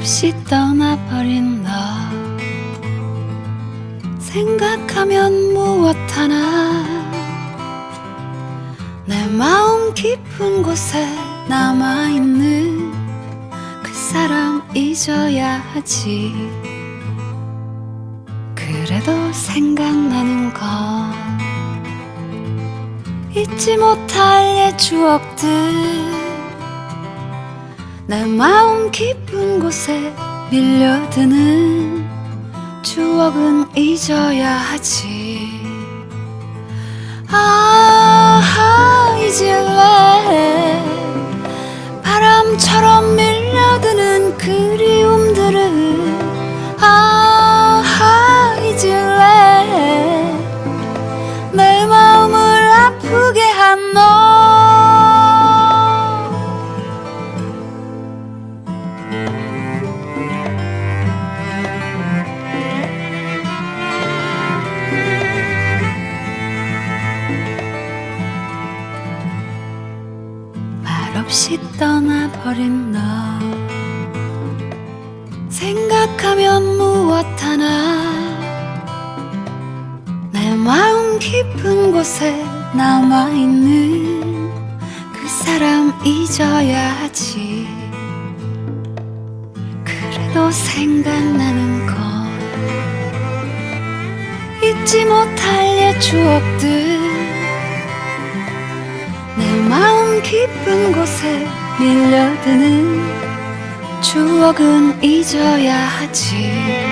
말없이 떠나버린 너. 생각하면 무엇 하나. 내 마음 깊은 곳에 남아있는 그 사람 잊어야 하지. 그래도 생각나는 건 잊지 못할 옛 추억들 내 마음 깊은 곳에 밀려드는 추억은 잊어야 하지. 아 말없이 떠나버린 너. 생각하면 무엇 하나. 내 마음 깊은 곳에 남아있는 그 사람 잊어야 하지. 그래도 생각나는 건 잊지 못할 옛 추억들 깊은 곳에 밀려드는 추억은 잊어야 하지